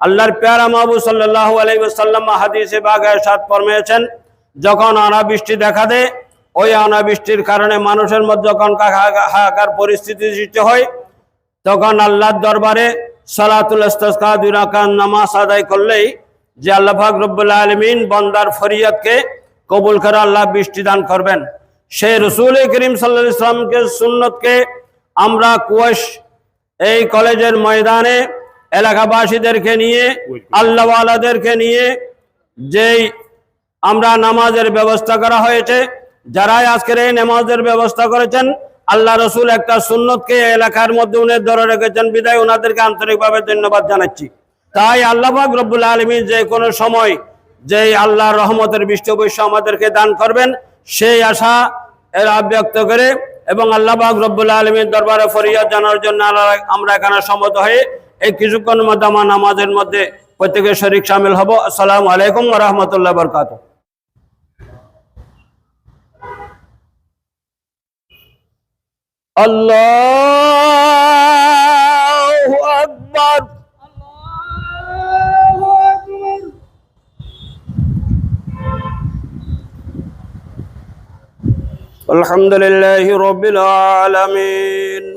আল্লাহর প্যারা মাহবু সাল্লাহ আলাইসাল্লাম হাদিসে বাগায় সাত ফরমিয়েছেন, যখন অনাবৃষ্টি দেখা দেয়, ওই অনাবৃষ্টির কারণে মানুষের মধ্যে যখন হাহাকার পরিস্থিতি সৃষ্টি হয়, তখন আল্লাহর দরবারে সালাতুল ইস্তাসকা নামাজ আদায় করলেই যে আল্লাহ পাক আলমিন বন্দার ফরিয়াদকে কবুল করে আল্লাহ বৃষ্টি দান করবেন। সেই রসুল করিম সাল্লাহ ইসলামকে সুন্নতকে আমরা কুয়েশ এই কলেজের ময়দানে এলাকাবাসীদেরকে নিয়ে, আল্লাহওয়ালাদেরকে নিয়ে যেই আমরা নামাজের ব্যবস্থা করা হয়েছে, যারাই আজকের এই নামাজের ব্যবস্থা করেছেন, আল্লাহ রসুল একটা সুন্নতকে এলাকার মধ্যে উনি ধরে রেখেছেন, বিদায় ওনাদেরকে আন্তরিকভাবে ধন্যবাদ জানাচ্ছি। তাই আল্লাহ রব্বুল আলমী যে কোনো সময় যে আল্লাহ রহমতের বৃষ্টি অবশ্য আমাদেরকে দান করবেন, সেই আশা এরা ব্যক্ত করে এবং আল্লাহ রব্বুল আলমীর দরবারে ফরিয়াদ জানার জন্য আমরা এখানে সম্মত হয়ে এই কিছুক্ষণ মধ্যে আমার নামাজের মধ্যে প্রত্যেকের শরিক সামিল হব আসসালামু আলাইকুম রহমতুল্লাহ বরকাত আল্লাহু আকবার الحمد لله رب العالمين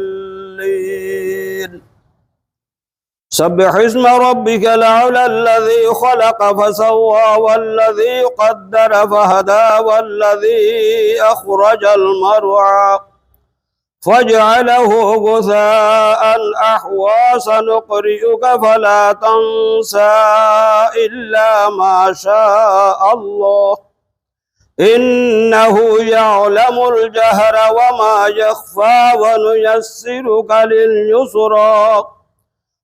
سبح اسم ربك الأعلى الذي خلق فسوى والذي قدر فهدى والذي أخرج المرعى فاجعله غثاء أحوى سنقرئك فلا تنسى إلا ما شاء الله إنه يعلم الجهر وما يخفى ونيسرك لليسرى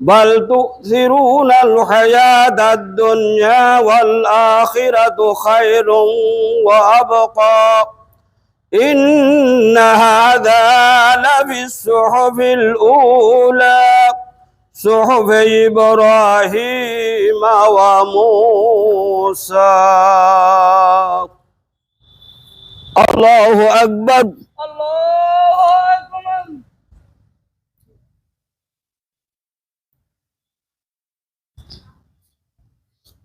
بل تؤثرون الحياة الدنيا والآخرة خير وأبقى. إن هذا لفي الصحف الأولى صحف إبراهيم وموسى. الله أكبر. الله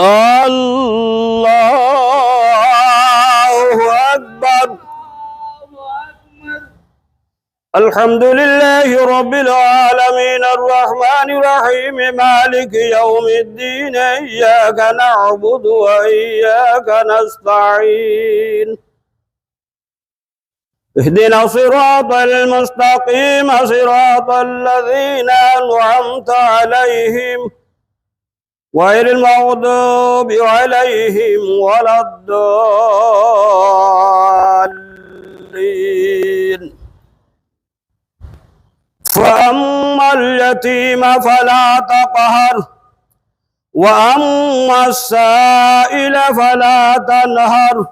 الله أكبر. الحمد لله رب العالمين الرحمن الرحيم مالك يوم الدين إياك نعبد وإياك نستعين. اهدنا صراط المستقيم صراط الذين أنعمت عليهم. غير المغضوب عليهم ولا الضالين. فأما اليتيم فلا تقهر وأما السائل فلا تنهر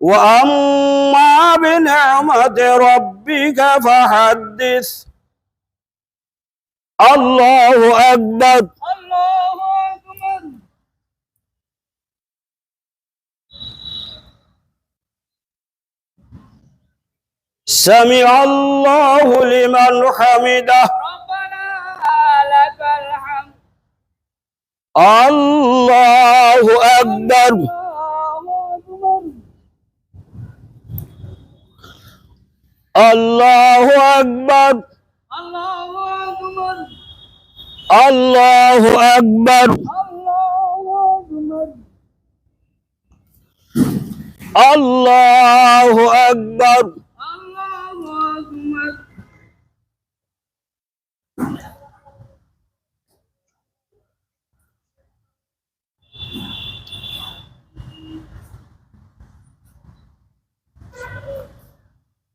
وأما بنعمة ربك فحدث. الله أكبر. الله أكبر سمع الله لمن حمده ربنا لك الحمد الله أكبر الله أكبر الله أكبر الله الله أكبر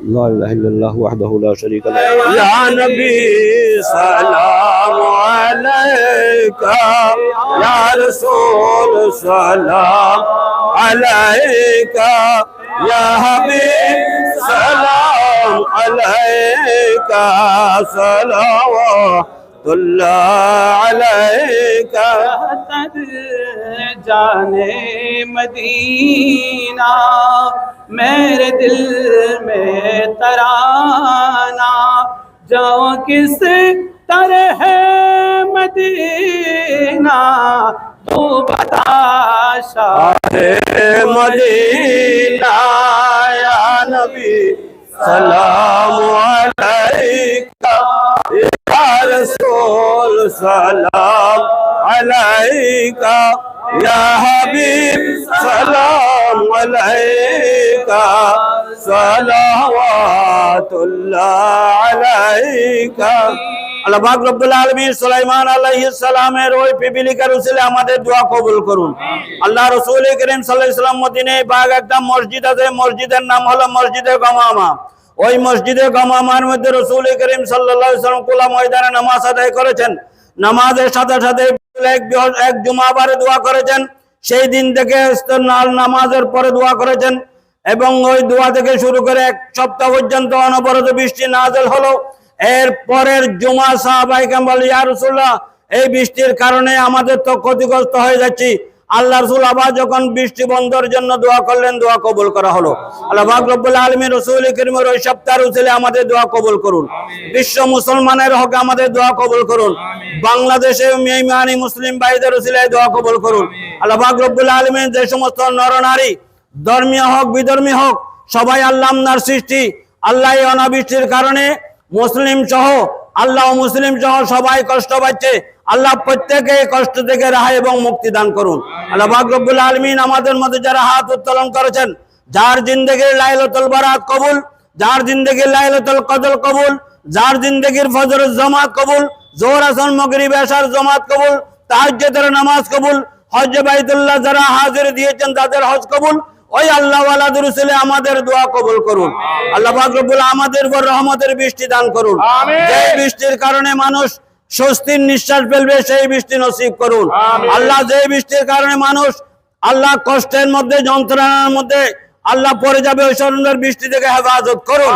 لا إله إلا الله وحده لا شريك له. يا نبي سلام عليك. يا رسول سلام عليك. يا حبيب سلام عليك. سلام الله عليك. تر جان مدينة. मेरे दिल में तराना, जाओ किस तरह है मदीना? तू बता मदीना नबी, सलाम अलैका सलाम আলাইকা, ইয়া হাবিব, সালাম আলাইকা, সালাওয়াতুল্লাহ আলাইকা। আল্লাহ পাক রব্বুল আলামিন সুলাইমান আলাইহিস সালামের ওই পিপিলিকার উসিলে আমাদের দোয়া কবুল করুন। আল্লাহ রাসূল করিম সাল্লাল্লাহু আলাইহি সাল্লাম মদিনায় বাগ একটা মসজিদ আছে, মসজিদের নাম হলো মসজিদে গমামা। ওই মসজিদে গমামার মধ্যে রসুল করিম সাল্লাহ সাল্লাম কোলা ময়দানে নামাজ আদায় করেছেন। নামাজের সাথে সাথে এক এক জুমাবারে দোয়া করেছেন, সেই দিন থেকে নামাজের পরে দোয়া করেছেন এবং ওই দোয়া থেকে শুরু করে এক সপ্তাহ পর্যন্ত অনবরত বৃষ্টি নাজেল হলো। এর পরের জুমা সাহাবাই বলে ইয়ারসুল্লাহ এই বৃষ্টির কারণে আমাদের তো ক্ষতিগ্রস্ত হয়ে যাচ্ছি। আল্লাহ রসুল আবার যখন বৃষ্টি বন্ধের জন্য দোয়া করলেন দোয়া কবুল করা হলো। আল্লাহ রসুল করিমের ওই সপ্তাহের আমাদের দোয়া কবুল করুন। বিশ্ব মুসলমানের হকে আমাদের দোয়া কবুল করুন। বাংলাদেশে মেহমানি মুসলিম ভাইদের দোয়া কবুল করুন। আল্লাহ যে সমস্ত নরনারী ধর্মীয় হোক বিধর্মী হোক সবাই আল্লাহ আপনার সৃষ্টি আল্লাহ অনাবৃষ্টির কারণে মুসলিম সহ আল্লাহ মুসলিম সহ সবাই কষ্ট পাচ্ছে। আল্লাহ প্রত্যেকে কষ্ট থেকে রেহাই এবং মুক্তি দান করুন। আল্লাহ বাকরবুল আলমিন আমাদের মধ্যে যারা হাত উত্তোলন করেছেন যার জিন্দগির লাইলতুল বারাত কবুল যার জিন্দগির লাইলতুল কদল কবুল যার জিন্দগির ফজর জামাত কবুল জোহর আসন মগরিব আশার জামাত কবুল তাহাজ্জুদের নামাজ কবুল হজ বাইতুল্লাহ যারা হাজির দিয়েছেন তাদের হজ কবুল ওই আল্লাহ উসিলে আমাদের দোয়া কবুল করুন। আল্লাহ পাক আমাদের উপর রহমতের বৃষ্টি দান করুন। যে বৃষ্টির কারণে মানুষ স্বস্তির নিঃশ্বাস ফেলবে সেই বৃষ্টি নসিব করুন। আল্লাহ যে বৃষ্টির কারণে মানুষ আল্লাহ কষ্টের মধ্যে যন্ত্রণার মধ্যে আল্লাহ পরে যাবে ওই ধরনের বৃষ্টি থেকে হেফাজত করুন।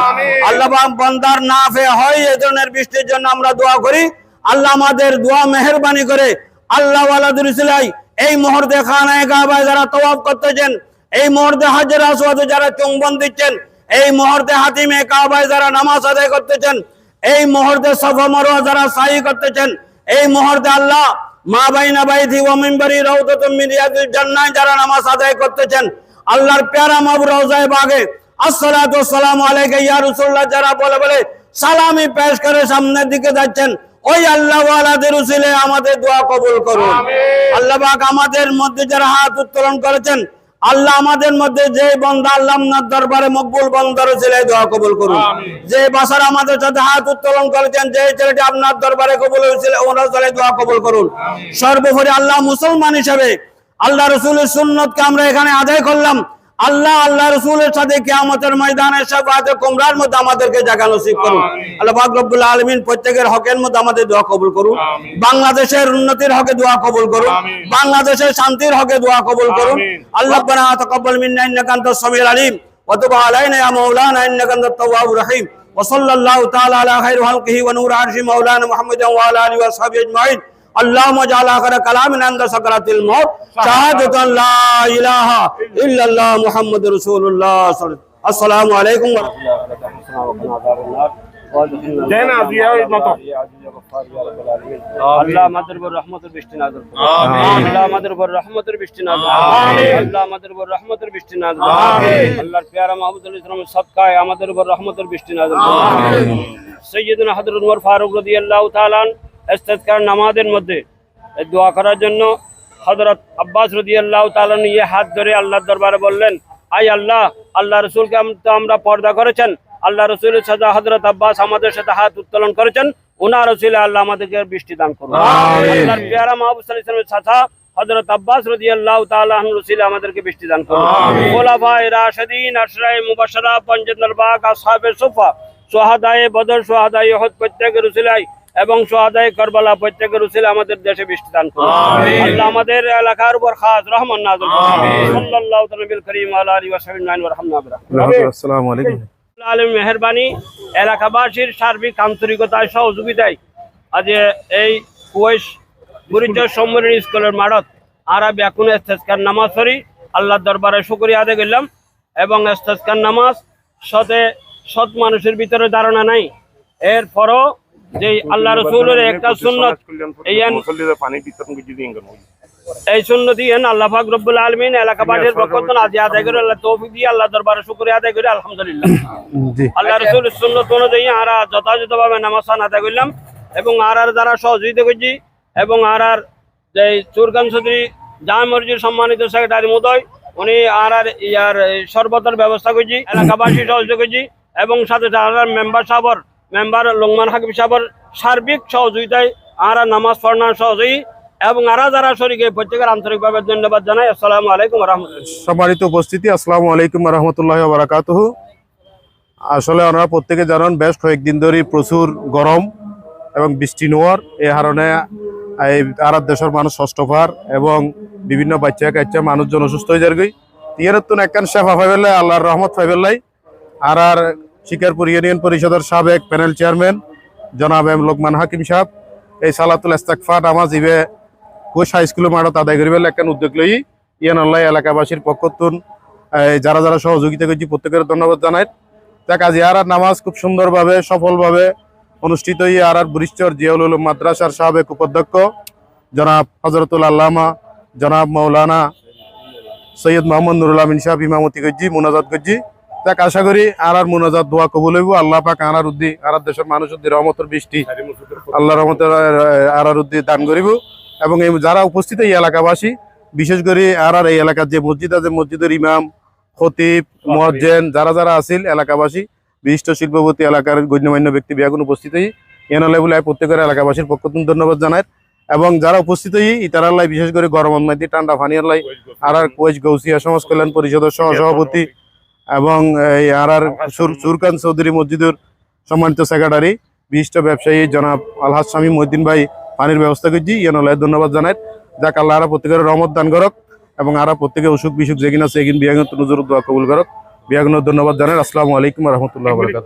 আল্লাহ বান্দার না ফে হয় এই ধরনের বৃষ্টির জন্য আমরা দোয়া করি। আল্লাহ আমাদের দোয়া মেহরবানি করে আল্লাহ উসিলাই এই মুহূর্তে খানায় কাবায় যারা তওয়াফ করতেছেন এই মুহূর্তে হাজার আসওয়াদে যারা চুম্বন দিচ্ছেন এই মুহূর্তে হাতিমে কাবায় যারা নামাজ আদায় করতেছেন এই মুহূর্তে সফা মারওয়া যারা সাই করতেছেন এই মুহূর্তে আল্লাহ মা বাইনা বাইথি ওয়া মিনবারি রাউদাতুম মিন রিয়াদিল জান্নাহ যারা নামাজ আদায় করতেছেন আল্লাহর প্যারা মাবু রওজায়ে বাগে আসসালাতু ওয়াসসালামু আলাইকা ইয়া রাসূলুল্লাহ যারা বলে বলে সালামি পেশ করে সামনের দিকে যাচ্ছেন ওই আল্লাহ ওয়ালাদের উসিলে আমাদের দোয়া কবুল করুন। আল্লাহ পাক আমাদের মধ্যে যারা হাত উত্তোলন করেছেন আল্লাহ আমাদের মধ্যে যে বন্দা আল্লাহ দরবারে মকবুল বন্দর ছেলে দোয়া কবুল করুন। যে বাসার আমাদের সাথে হাত উত্তোলন করেছেন যে ছেলেটি আপনার দরবারে কবুল হয়েছিল ওনার ছেলে দোয়া কবুল করুন। সর্বোপরি আল্লাহ মুসলমান হিসেবে আল্লাহ রসুলের সুন্নতকে আমরা এখানে আদায় করলাম। আল্লাহ আল্লাহ রসুলের সাথে কিয়ামতের ময়দানে সাফাতে কুমরার মধ্যে আমাদেরকে জায়গা নসিব করুন আল্লাহ পাক রব্বুল আলামিন প্রত্যেকের হকের মধ্যে আমাদের দোয়া কবুল করুন বাংলাদেশের উন্নতির হকে দোয়া কবুল করুন বাংলাদেশের শান্তির হকে দোয়া কবুল করুন আল্লাহ রব্বানা তাকাব্বাল মিন্না ইন্নাকা আনতাস সামিউল আলিম ওয়া তুব আলাইনা ইয়া মাওলানা ইন্নাকা আনতাত তাওয়াবুর রহিম وصلى الله تعالى على خير خلقه ونور عرش مولانا محمد وعلى اله وصحبه اجمعين اللهم اجعل اخر كلامنا عند سكرات الموت شهادة أن لا اله الا الله محمد رسول الله صلى الله عليه وسلم السلام عليكم ورحمة الله দেন আজিয়া ওই মতো আল্লাহ আমাদের উপর রহমতের বৃষ্টি নাযিল করুন আল্লাহ আমাদের উপর রহমতের বৃষ্টি নাযিল করুন আল্লাহ আমাদের উপর রহমতের বৃষ্টি নাযিল করুন আল্লাহর পেয়ারা মাহমুদুল ইসলামের সদকায় আমাদের উপর রহমতের বৃষ্টি নাযিল করুন সৈয়দনা হযরত উমর ফারুক রাদিয়াল্লাহু তাআলা ইস্তেসকার নামাজের মধ্যে দোয়া করার জন্য হযরত আব্বাস রাদিয়াল্লাহু তাআলা নিয়ে হাত ধরে আল্লাহর দরবারে বললেন আই আল্লাহ আল্লাহ রসুলকে তো আমরা পর্দা করেছেন। আল্লাহ রসুলের সাথে হজরত আব্বাস আমাদের সাথে হাত উত্তোলন করেছেন। ওনার রসুলে আল্লাহ আমাদেরকে বৃষ্টি দান করুন আল্লাহর পেয়ারা মাহবুব সাথা হযরত আব্বাস রাদিয়াল্লাহু তাআলা আনহু রসুলে আমাদেরকে বৃষ্টি দান করুন খোলাফায়ে রাশিদিন আশরায়ে মুবাশশারা পঞ্চদর বাগ আসহাবে সুফা সোহাদায়ে বদর সোহাদায়ে উহুদ প্রত্যেকের রসুলাই এবং সোহাদায়ে কারবালা প্রত্যেকের রসুলে আমাদের দেশে বৃষ্টি দান করুন। আল্লাহ আমাদের এলাকার উপর খাস রহমান নাযিল করুন। সাল্লাল্লাহু তাআলা বিল করিম আলা আলিহি ওয়া সাহবিহি ওয়া রাহমাতুল্লাহ আসসালামু আলাইকুম। আলম মেহরবানি এলাকাবাসীর সার্বিক আন্তরিকতায় সহযোগিতায় আজ এই কুয়েশ গুরিজর সম্মেলনী স্কুলের মাঠত আরা ব্যাকুন এস্তেস্কার নামাজ পড়ি। আল্লাহর দরবারে শুকরিয়া আদায় করলাম এবং এস্তেস্কার নামাজ সতে সৎ মানুষের ভিতরে ধারণা নাই। এরপরও যে আল্লাহ রসুলের একটা সুন্নত এই সুন্নতি হেন আল্লাহ পাক রব্বুল আলমিন এলাকাবাসীর পক্ষ থেকে আজ আদায় করে আল্লাহ তৌফিক দিয়ে আল্লাহ দরবারে শুকরিয়া আদায় করে আলহামদুলিল্লাহ। আল্লাহ রসুল সুন্নত অনুযায়ী আমরা যথাযথভাবে নামাজ আদায় করলাম এবং আর আর যারা সহযোগিতা করছি এবং আর আর যে চুরকান চৌধুরী জামা মসজিদ সম্মানিত সেক্রেটারি মহোদয় উনি আর আর ইয়ার এই শরবতের ব্যবস্থা করছি এলাকাবাসী সহযোগিতা করছি এবং সাথে আর মেম্বার সাহর মেম্বার লোকমান হাকিম সাহর সার্বিক সহযোগিতায় আর নামাজ পড়ানোর সহযোগী এবং আরা যারা শরীকে প্রত্যেকের আন্তরিকভাবে ধন্যবাদ জানাই। আসসালামু আলাইকুম রহমতুল্লাহ। সম্মানিত উপস্থিতি, আসসালামু আলাইকুম রহমতুল্লাহ বারাকাতুহ। আসলে ওনারা প্রত্যেকে জানান, বেশ কয়েকদিন ধরে প্রচুর গরম এবং বৃষ্টি নোয়ার। এই কারণে এই আর দেশের মানুষ ষষ্ঠ পার এবং বিভিন্ন বাচ্চা কাচ্চা মানুষজন অসুস্থ হয়ে যার গই। তিয়ার একখান শেফা পাইবেলে আল্লাহর রহমত পাইবেলাই আর আর শিকারপুর ইউনিয়ন পরিষদের সাবেক প্যানেল চেয়ারম্যান জনাব এম লোকমান হাকিম সাহেব। এই সালাতুল ইস্তাকফা নামাজ ইবে কোষ হাই স্কুলের মাঠত আদায় করিবেল একখান উদ্যোগ লই ইয়ান আল্লাহ এলাকাবাসীর পক্ষতুন যারা যারা সহযোগিতা করছি প্রত্যেকের ধন্যবাদ জানাই। তা কাজী আর নামাজ খুব সুন্দরভাবে, সফলভাবে অনুষ্ঠিত হই। আর আর বরিষ্ঠর জিয়াউল মাদ্রাসার সাবেক উপাধ্যক্ষ জনাব হজরতুল আল্লামা জনাব মৌলানা সৈয়দ মোহাম্মদ নুরুল আমিন সাহেব ইমামতি করছি, মুনাজাত করছি। তাক আশা করি আর আর মুনাজাত দোয়া কবুল হইব। আল্লাহ পাক আনার উদ্দি আর দেশের মানুষ উদ্দি রহমতের বৃষ্টি আল্লাহ রহমতের আর আর উদ্দি দান করিব। এবং এই যারা উপস্থিত এই এলাকাবাসী, বিশেষ করে আর আর এই এলাকার যে মসজিদ আছে, মসজিদের ইমাম, খতিব মহাজেন যারা যারা আছিল এলাকাবাসী, বিশিষ্ট শিল্পপতি এলাকার গণ্যমান্য ব্যক্তি বিয়াগুন উপস্থিত হই বলে প্রত্যেকের এলাকাবাসীর পক্ষ থেকে ধন্যবাদ জানায়। এবং যারা উপস্থিত হই ইতারাল্লাই বিশেষ করে গরম মাইতি ঠান্ডা ফানিয়াল্লাই আর আর কোচ গৌসিয়া সমাজ কল্যাণ পরিষদের সহ সভাপতি এবং এই আর আর সুরকান চৌধুরী মসজিদের সম্মানিত সেক্রেটারি বিশিষ্ট ব্যবসায়ী জনাব আলহাজ স্বামী মহিদ্দিন ভাই পানির ব্যবস্থা করছি। ইয়ানলায় ধন্যবাদ জানাই। যাক আল্লাহ আরা প্রত্যেকের রহমত দান করক এবং আরা প্রত্যেকে অসুখ বিসুখ যেগিন আছে এগিন বিয়াগত নজর দোয়া কবুল করক। বিয়াগন ধন্যবাদ জানাই। আসসালামু আলাইকুম রহমতুল্লাহ বরকাত